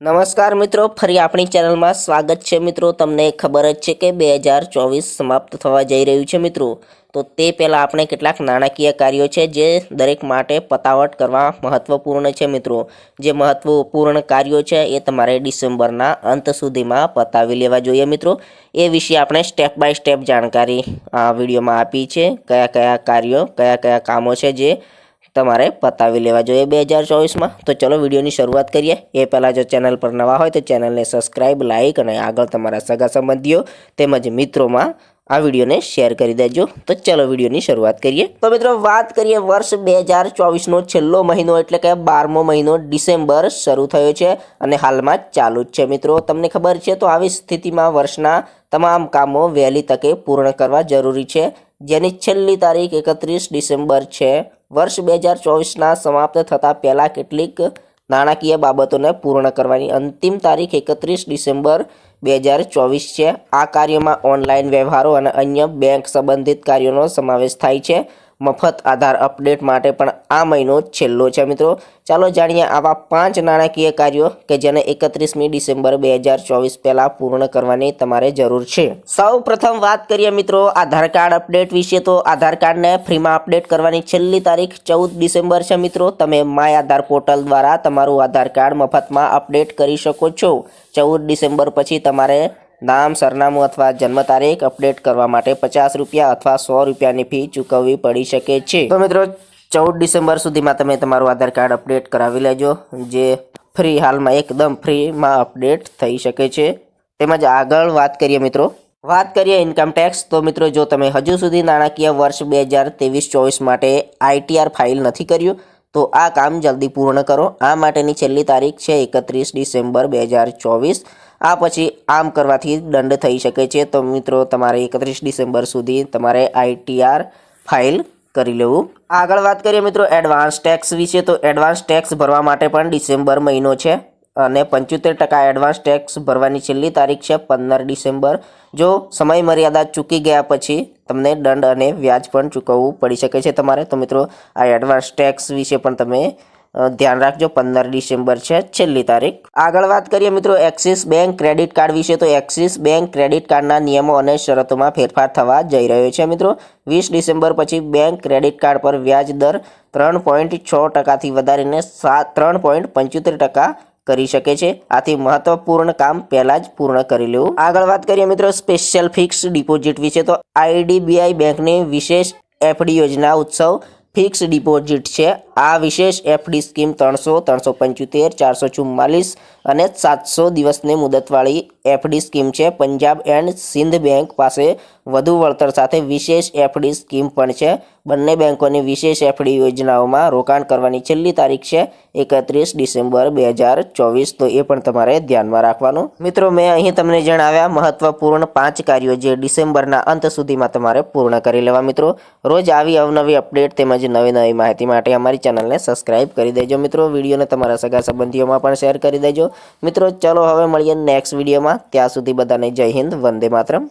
નમસ્કાર મિત્રો, ફરી આપણી ચેનલમાં સ્વાગત છે મિત્રો. તમને ખબર જ છે કે બે હજાર ચોવીસ સમાપ્ત થવા જઈ રહ્યું છે મિત્રો. તો તે પહેલાં આપણે કેટલાક નાણાકીય કાર્યો છે જે દરેક માટે પતાવટ કરવા મહત્વપૂર્ણ છે મિત્રો. જે મહત્વપૂર્ણ કાર્યો છે એ તમારે ડિસેમ્બરના અંત સુધીમાં પતાવી લેવા જોઈએ મિત્રો. એ વિશે આપણે સ્ટેપ બાય સ્ટેપ જાણકારી આ વિડીયોમાં આપી છે. કયા કયા કાર્યો, કયા કયા કામો છે જે તમારે પતાવી લેવા જોઈએ બે હજાર ચોવીસમાં. તો ચલો વિડીયોની શરૂઆત કરીએ. એ પહેલાં જો ચેનલ પર નવા હોય તો ચેનલને સબસ્ક્રાઈબ લાઇક અને આગળ તમારા સગા સંબંધીઓ તેમજ મિત્રોમાં આ વિડીયોને શેર કરી દેજો. તો ચલો વિડીયોની શરૂઆત કરીએ. તો મિત્રો વાત કરીએ વર્ષ બે હજાર ચોવીસનો છેલ્લો મહિનો એટલે કે બારમો મહિનો ડિસેમ્બર શરૂ થયો છે અને હાલમાં ચાલુ જ છે. મિત્રો તમને ખબર છે તો આવી સ્થિતિમાં વર્ષના તમામ કામો વહેલી તકે પૂર્ણ કરવા જરૂરી છે. જેની છેલ્લી તારીખ એકત્રીસ ડિસેમ્બર છે. વર્ષ બે હજાર ચોવીસના સમાપ્ત થતાં પહેલાં કેટલીક નાણાકીય બાબતોને પૂર્ણ કરવાની અંતિમ તારીખ એકત્રીસ ડિસેમ્બર બે હજાર ચોવીસ છે. આ કાર્યમાં ઓનલાઈન વ્યવહારો અને અન્ય બેંક સંબંધિત કાર્યોનો સમાવેશ થાય છે. મફત આધાર અપડેટ માટે પણ આ મહિનો છેલ્લો છે મિત્રો. ચાલો જાણીએ આવા પાંચ નાણાકીય કાર્યો કે જેને એકત્રીસમી ડિસેમ્બર બે હજાર ચોવીસ પહેલાં પૂર્ણ કરવાની તમારે જરૂર છે. સૌ પ્રથમ વાત કરીએ મિત્રો આધાર કાર્ડ અપડેટ વિશે. તો આધાર કાર્ડને ફ્રીમાં અપડેટ કરવાની છેલ્લી તારીખ ચૌદ ડિસેમ્બર છે મિત્રો. તમે માય આધાર પોર્ટલ દ્વારા તમારું આધાર કાર્ડ મફતમાં અપડેટ કરી શકો છો. ચૌદ ડિસેમ્બર પછી તમારે નામ, સરનામું અથવા જન્મ તારીખ અપડેટ કરવા માટે પચાસ રૂપિયા અથવા સો રૂપિયાની ફી ચૂકવવી પડી શકે છે. તો મિત્રો, ચૌદ ડિસેમ્બર સુધીમાં તમે તમારું આધાર કાર્ડ અપડેટ કરાવી લેજો, જે ફ્રી હાલમાં એકદમ ફ્રીમાં અપડેટ થઈ શકે છે. તેમજ આગળ વાત કરીએ મિત્રો, વાત કરીએ ઇન્કમ ટેક્સ તો મિત્રો, જો તમે હજુ સુધી નાણાકીય વર્ષ બે હજાર ત્રેવીસ ચોવીસ માટે આઈટીઆર ફાઇલ નથી કર્યું, તો આ કામ જલ્દી પૂર્ણ કરો. આ માટેની છેલ્લી તારીખ છે એકત્રીસ ડિસેમ્બર બે હજાર ચોવીસ. આ પછી આમ કરવાથી દંડ થઈ શકે છે. તો મિત્રો, તમારે એકત્રીસ ડિસેમ્બર સુધી તમારે આઈટીઆર ફાઇલ કરી લેવું. આગળ વાત કરીએ મિત્રો, એડવાન્સ ટેક્સ વિશે. તો એડવાન્સ ટેક્સ ભરવા માટે પણ ડિસેમ્બર મહિનો છે અને પંચોતેર ટકા એડવાન્સ ટેક્સ ભરવાની છેલ્લી તારીખ છે પંદર ડિસેમ્બર. જો સમય મર્યાદા ચૂકી ગયા પછી તમને દંડ અને વ્યાજ પણ ચૂકવવું પડી શકે છે તમારે. તો મિત્રો, આ એડવાન્સ ટેક્સ વિશે પણ તમે ધ્યાન રાખજો, પંદર ડિસેમ્બર છે, છેલ્લી તારીખ. આગળ વાત કરીએ મિત્રો એક્સિસ બેંક ક્રેડિટ કાર્ડ વિશે. તો એક્સિસ બેંક ક્રેડિટ કાર્ડના નિયમો અને શરતોમાં ફેરફાર થવા જઈ રહ્યો છે મિત્રો. વીસ ડિસેમ્બર પછી બેંક ક્રેડિટ કાર્ડ પર વ્યાજ દર ત્રણ પોઈન્ટ છ ટકાથી વધારીને સાત, ત્રણ પોઈન્ટ પંચોતેર ટકા કરી શકે છે. આથી મહત્વપૂર્ણ કામ પહેલાં જ પૂર્ણ કરી લેવું. આગળ વાત કરીએ મિત્રો સ્પેશિયલ ફિક્સ ડિપોઝિટ વિશે. તો આઈડીબીઆઈ બેંકની વિશેષ એફડી યોજના ઉત્સવ ફિક્સ ડિપોઝિટ છે. આ વિશેષ એફડી સ્કીમ ત્રણસો ત્રણસો પંચોતેર, ચારસો ચુમ્માલીસ અને સાતસો દિવસની મુદતવાળી એફડી સ્કીમ છે. પંજાબ એન્ડ સિંધ બેંક પાસે વધુ વળતર સાથે વિશેષ એફડી સ્કીમ પણ છે. બંને બેંકોની વિશેષ એફડી યોજનાઓમાં રોકાણ કરવાની છેલ્લી તારીખ છે એકત્રીસ ડિસેમ્બર બે હજાર ચોવીસ. તો એ પણ તમારે ધ્યાનમાં રાખવાનું. મિત્રો, મેં અહીં તમને જણાવ્યા મહત્વપૂર્ણ પાંચ કાર્યો જે ડિસેમ્બરના અંત સુધીમાં તમારે પૂર્ણ કરી લેવા. મિત્રો, રોજ આવી અવનવી અપડેટ તેમજ નવી નવી માહિતી માટે અમારી ચેનલને સબસ્ક્રાઇબ કરી દેજો. મિત્રો, વિડીયોને તમારા સગા સંબંધીઓમાં પણ શેર કરી દેજો. મિત્રો, ચલો હવે મળીએ નેક્સ્ટ વિડીયોમાં. ત્યાં સુધી બધાને જય હિન્દ વંદે માતરમ.